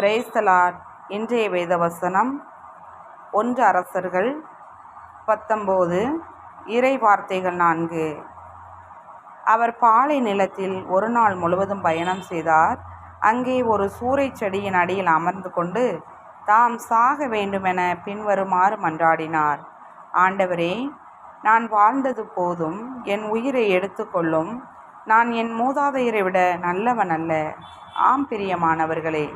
Praise the Lord இன்றைய வேத வசனம் ஒன்று அரசர்கள் பத்தொம்போது இறை வார்த்தைகள் நான்கு. அவர் பாலை நிலத்தில் ஒரு நாள் முழுவதும் பயணம் செய்தார். அங்கே ஒரு சூறைச் செடியின் அடியில் அமர்ந்து கொண்டு தாம் சாக வேண்டுமென பின்வருமாறு மன்றாடினார். ஆண்டவரே நான் வாழ்ந்தது போதும் என் உயிரை எடுத்துக்கொள்ளும் நான் என் மூதாதையரை விட நல்லவன் அல்ல. ஆம் பிரியமானவர்களே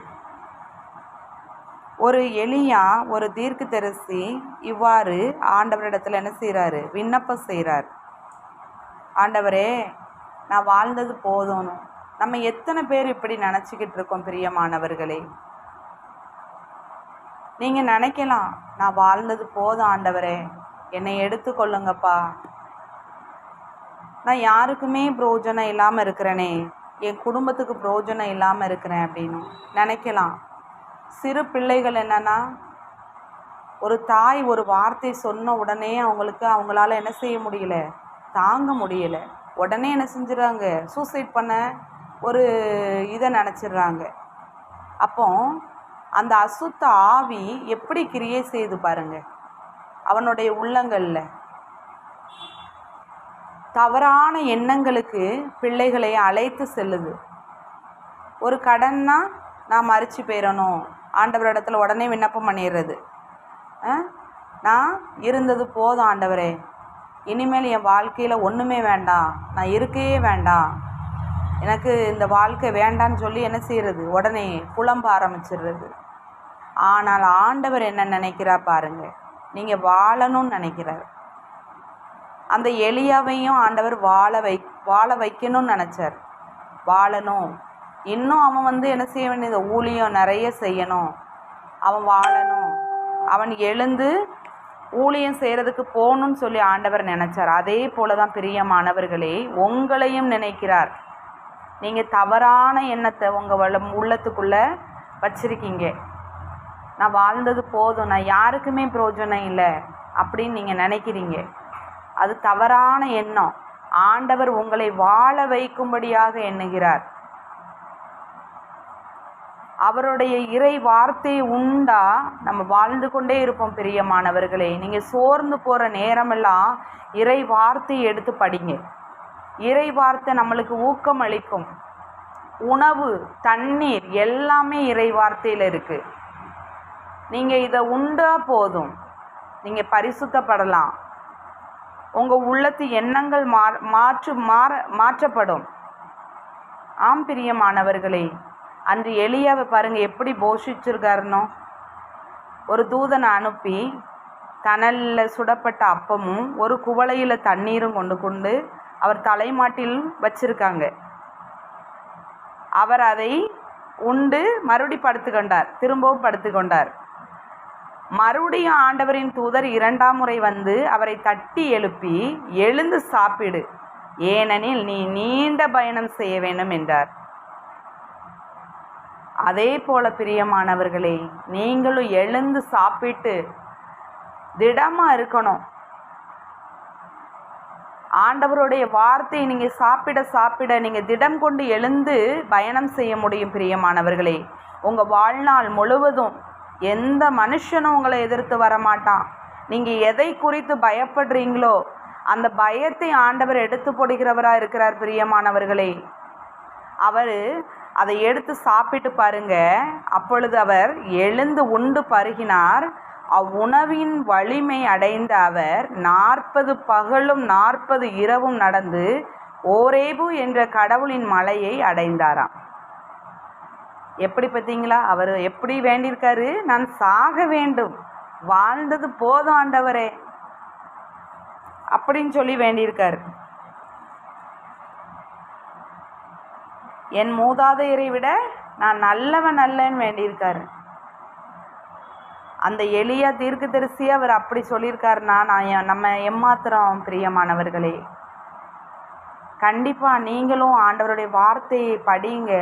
ஒரு எளியா ஒரு தீர்க்கதரிசி இவ்வாறு ஆண்டவரிடத்தில் என்ன செய்கிறாரு? விண்ணப்பம் செய்கிறார். ஆண்டவரே நான் வாழ்ந்தது போதும். நம்ம எத்தனை பேர் இப்படி நினச்சிக்கிட்டு இருக்கோம் பிரியமானவர்களே? நீங்கள் நினைக்கலாம் நான் வாழ்ந்தது போதும் ஆண்டவரே. என்னை எடுத்துக்கொள்ளுங்கப்பா நான் யாருக்குமே புரோஜனம் இல்லாமல் இருக்கிறேனே. என் குடும்பத்துக்கு புரோஜனம் இல்லாமல் இருக்கிறேன் அப்படின்னு நினைக்கலாம். சிறு பிள்ளைகள் என்னன்னா ஒரு தாய் ஒரு வார்த்தை சொன்ன உடனே அவங்களுக்கு அவங்களால என்ன செய்ய முடியல? தாங்க முடியல. உடனே என்ன செஞ்சிடறாங்க? சூசைட் பண்ண ஒரு இதை நினச்சிடுறாங்க. அப்போ அந்த அசுத்த ஆவி எப்படி கிரியேட் செய்து பாருங்க? அவனுடைய உள்ளங்களில். தவறான எண்ணங்களுக்கு பிள்ளைகளை அழைத்து செல்லுது. ஒரு கடன்னா நான் மறித்து போயிடணும் ஆண்டவரிடத்தில் உடனே விண்ணப்பம் பண்ணிடுறது. ஆ? நான் இருந்தது போதும் ஆண்டவரே. இனிமேல் என் வாழ்க்கையில் ஒன்றுமே வேண்டாம். நான் இருக்கையே வேண்டாம். எனக்கு இந்த வாழ்க்கை வேண்டான்னு சொல்லி என்ன செய்கிறது உடனே புலம்ப ஆரம்பிச்சிடுறது. ஆனால் ஆண்டவர் என்ன நினைக்கிறா பாருங்க. நீங்கள் வாழணும்னு நினைக்கிறார். அந்த எளியாவையும் ஆண்டவர் வாழ வை வாழ வைக்கணும்னு நினச்சார். வாழணும். இன்னும் அவன் வந்து என்ன செய்ய வேண்டியது? ஊழியம் நிறைய செய்யணும். அவன் வாழணும். அவன் எழுந்து ஊழியம் செய்கிறதுக்கு போகணும்னு சொல்லி ஆண்டவர் நினச்சார். அதே போல தான் பிரியமானவர்களே உங்களையும் நினைக்கிறார். நீங்கள் தவறான எண்ணத்தை உங்கள் உள்ளத்துக்குள்ளே வச்சிருக்கீங்க. நான் வாழ்ந்தது போதும் நான் யாருக்குமே பிரயோஜனம் இல்லை அப்படின்னு நீங்கள் நினைக்கிறீங்க. அது தவறான எண்ணம். ஆண்டவர் உங்களை வாழ வைக்கும்படியாக எண்ணுகிறார். அவருடைய இறை வார்த்தை உண்டா? நம்ம வாழ்ந்து கொண்டே இருப்போம் பிரியமானவர்களே. நீங்கள் சோர்ந்து போகிற நேரமெல்லாம் இறை வார்த்தையை எடுத்து படிங்க. இறை வார்த்தை நம்மளுக்கு ஊக்கம் அளிக்கும். உணவு தண்ணீர் எல்லாமே இறை வார்த்தையில் இருக்குது நீங்கள் இதை உண்டா போதும். நீங்கள் பரிசுத்தப்படலாம். உங்கள் உள்ளத்து எண்ணங்கள் மா மாற்று மாற மாற்றப்படும். ஆம் பிரியமானவர்களே. அன்று எலியாவை பாருங்கள் எப்படி போஷிச்சிருக்காருனோ ஒரு தூதனை அனுப்பி தணலில் சுடப்பட்ட அப்பமும் ஒரு குவளையில் தண்ணீரும் கொண்டு கொண்டு அவர் தலைமாட்டில் வச்சிருக்காங்க. அவர் அதை உண்டு மறுபடி படுத்துக்கொண்டார் திரும்பவும் படுத்துக்கொண்டார் மறுபடியும் ஆண்டவரின் தூதர் இரண்டாம் முறை வந்து அவரை தட்டி எழுப்பி எழுந்து சாப்பிடு ஏனெனில் நீ நீண்ட பயணம் செய்ய வேண்டும் என்றார். அதே போல பிரியமானவர்களே நீங்களும் எழுந்து சாப்பிட்டு திடமா இருக்கணும். ஆண்டவருடைய வார்த்தையை நீங்கள் சாப்பிட சாப்பிட நீங்கள் திடம் கொண்டு எழுந்து பயணம் செய்ய முடியும் பிரியமானவர்களே. உங்கள் வாழ்நாள் முழுவதும் எந்த மனுஷனும் உங்களை எதிர்த்து வரமாட்டான். நீங்கள் எதை குறித்து பயப்படுறீங்களோ அந்த பயத்தை ஆண்டவர் எடுத்து போடுகிறவராக இருக்கிறார் பிரியமானவர்களே. அவர் அதை எடுத்து சாப்பிட்டு பாருங்க. அப்பொழுது அவர் எழுந்து உண்டு பருகினார். அவ்வுணவின் வலிமை அடைந்த அவர் நாற்பது பகலும் நாற்பது இரவும் நடந்து ஓரேபு என்ற கடவுளின் மலையை அடைந்தாராம். எப்படி பார்த்தீங்களா? அவர் எப்படி வேண்டியிருக்காரு? நான் சாக வேண்டும். வாழ்ந்தது போதும் ஆண்டவரே. அப்படின்னு சொல்லி வேண்டியிருக்காரு. என் மூதாதையரை விட நான் நல்லவன் அல்லன்னு வேண்டியிருக்காரு. அந்த எளிய தீர்க்கதரிசி அவர் அப்படி சொல்லியிருக்காருன்னா நான் நம்ம எம்மாத்திரம் பிரியமானவர்களே. கண்டிப்பாக நீங்களும் ஆண்டவருடைய வார்த்தையை படிங்க.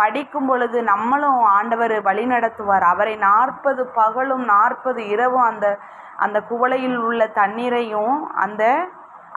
படிக்கும் பொழுது நம்மளும் ஆண்டவர் வழி நடத்துவார். அவரை நாற்பது பகலும் நாற்பது இரவும் அந்த அந்த குவளையில் உள்ள தண்ணீரையும் அந்த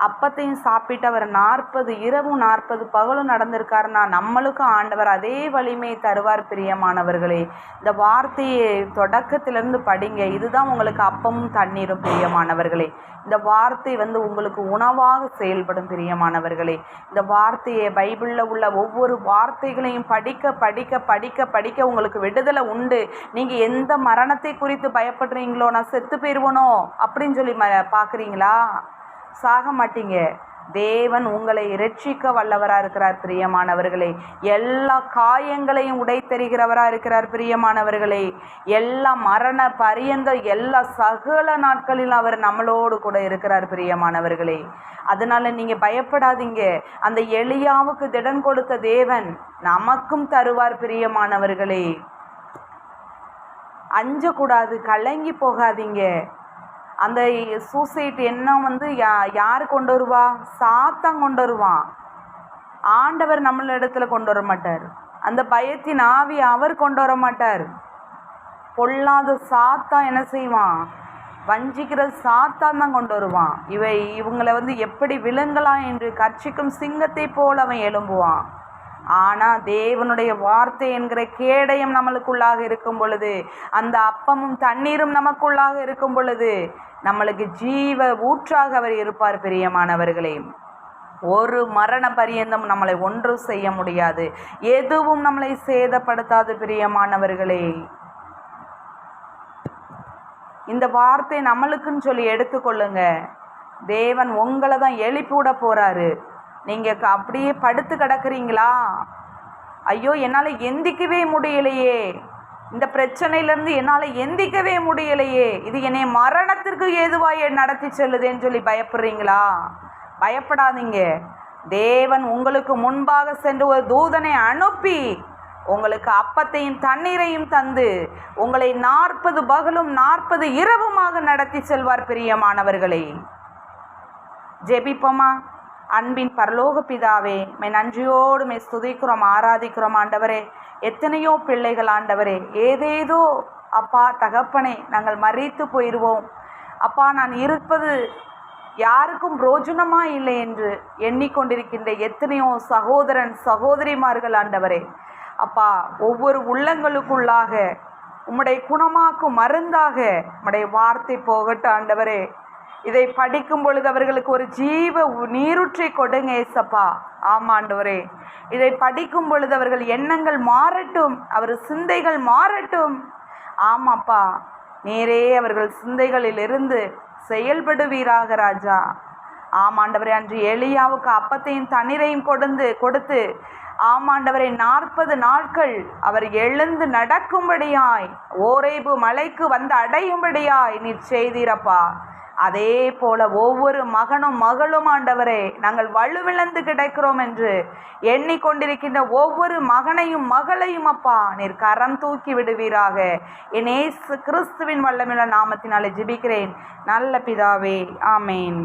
அப்பத்தையும் சாப்பிட்டு அவர் நாற்பது இரவும் நாற்பது பகலும் நடந்திருக்காருன்னா நம்மளுக்கும் ஆண்டவர் அதே வலிமை தருவார் பிரியமானவர்களே. இந்த வார்த்தையை தொடக்கத்திலிருந்து படிங்க. இதுதான் உங்களுக்கு அப்பமும் தண்ணீரும் பிரியமானவர்களே. இந்த வார்த்தை வந்து உங்களுக்கு உணவாக செயல்படும் பிரியமானவர்களே. இந்த வார்த்தையை பைபிளில் உள்ள ஒவ்வொரு வார்த்தைகளையும் படிக்க படிக்க படிக்க படிக்க உங்களுக்கு விடுதலை உண்டு. நீங்கள் எந்த மரணத்தை குறித்து பயப்படுறீங்களோ நான் செத்து போயிடுவனோ அப்படின்னு சொல்லி ம பார்க்குறீங்களா? சாக மாட்டீங்க. தேவன் உங்களை இரட்சிக்க வல்லவராக இருக்கிறார் பிரியமானவர்களே. எல்லா காயங்களையும் உடைத்தெறிகிறவராக இருக்கிறார் பிரியமானவர்களே. எல்லா மரண பரியந்த எல்லா சகல நாட்களில் அவர் நம்மளோடு கூட இருக்கிறார் பிரியமானவர்களே. அதனால் நீங்கள் பயப்படாதீங்க. அந்த எளியாவுக்கு திடன் கொடுத்த தேவன் நமக்கும் தருவார் பிரியமானவர்களே. அஞ்சக்கூடாது கலங்கி போகாதீங்க. அந்த சூசைட் எண்ணம் வந்து யா யார் கொண்டு வருவா? சாத்தான் கொண்டு வருவான் ஆண்டவர் நம்மள இடத்துல கொண்டு வர மாட்டார். அந்த பயத்தின் ஆவி அவர் கொண்டு வர மாட்டார். பொல்லாத சாத்தான் என்ன செய்வான்? வஞ்சிக்கிற சாத்தான் தான் கொண்டு வருவான். இவை இவங்களை வந்து எப்படி விழுங்கலாம் என்று கர்ச்சிக்கும் சிங்கத்தை போல் அவன் எழும்புவான். ஆனால் தேவனுடைய வார்த்தை என்கிற கேடயம் நம்மளுக்குள்ளாக இருக்கும் பொழுது அந்த அப்பமும் தண்ணீரும் நமக்குள்ளாக இருக்கும் பொழுது நம்மளுக்கு ஜீவ ஊற்றாக அவர் இருப்பார் பிரியமானவர்களே. ஒரு மரண பரியந்தம் நம்மளை ஒன்றும் செய்ய முடியாது. எதுவும் நம்மளை சேதப்படுத்தாது பிரியமானவர்களே. இந்த வார்த்தை நம்மளுக்குன்னு சொல்லி எடுத்துக்கொள்ளுங்க. தேவன் உங்களை தான் எழுப்பி விட நீங்கள் க- அப்படியே படுத்து கிடக்குறீங்களா? ஐயோ என்னால் எந்திக்கவே முடியலையே. இந்த பிரச்சனையிலேருந்து என்னால் எந்திக்கவே முடியலையே. இது என்னை மரணத்திற்கு ஏதுவாக நடத்தி செல்லுதேன்னு சொல்லி பயப்படுறீங்களா? பயப்படாதீங்க. தேவன் உங்களுக்கு முன்பாக சென்று ஒரு தூதனை அனுப்பி உங்களுக்கு அப்பத்தையும் தண்ணீரையும் தந்து உங்களை நாற்பது பகலும் நாற்பது இரவுமாக நடத்தி செல்வார் பிரியமானவர்களே. ஜெபிப்போமா? அன்பின் பரலோக பிதாவே மை நன்றியோடு மை ஸ்துதிக்கிறோம் ஆராதிக்கிறோம் ஆண்டவரே. எத்தனையோ பிள்ளைகள் ஆண்டவரே ஏதேதோ அப்பா தகப்பனை நாங்கள் மறித்து போயிடுவோம் அப்பா நான் இருப்பது யாருக்கும் பிரோஜனமா இல்லை என்று எண்ணிக்கொண்டிருக்கின்ற எத்தனையோ சகோதரன் சகோதரிமார்கள் ஆண்டவரே. அப்பா ஒவ்வொரு உள்ளங்களுக்குள்ளாக உம்முடைய குணமாக்கும் மருந்தாக உம்முடைய வார்த்தை போகட்டும் ஆண்டவரே. இதை படிக்கும் பொழுது அவர்களுக்கு ஒரு ஜீவ நீருற்றை கொடுங்க ஏசப்பா. ஆமாண்டவரே இதை படிக்கும் பொழுது அவர்கள் எண்ணங்கள் மாறட்டும் அவர் சிந்தைகள் மாறட்டும். ஆமாப்பா நேரே அவர்கள் சிந்தைகளிலிருந்து செயல்படுவீராக ராஜா. ஆமாண்டவரே அன்று எளியாவுக்கு அப்பத்தையும் தண்ணீரையும் கொடுந்து கொடுத்து ஆமாண்டவரை நாற்பது நாட்கள் அவர் எழுந்து நடக்கும்படியாய் ஓரேபு மலைக்கு வந்து அடையும்படியாய் நீர் செய்தீரப்பா. அதே போல ஒவ்வொரு மகனும் மகளும் ஆண்டவரே நாங்கள் வலுவிழந்து கிடைக்கிறோம் என்று எண்ணிக்கொண்டிருக்கின்ற ஒவ்வொரு மகனையும் மகளையும் அப்பா நீர் கரம் தூக்கி விடுவீராக. என் ஏசு கிறிஸ்துவின் வல்லமில்ல நாமத்தினாலே ஜிபிக்கிறேன். நல்ல பிதாவே ஆமேன்.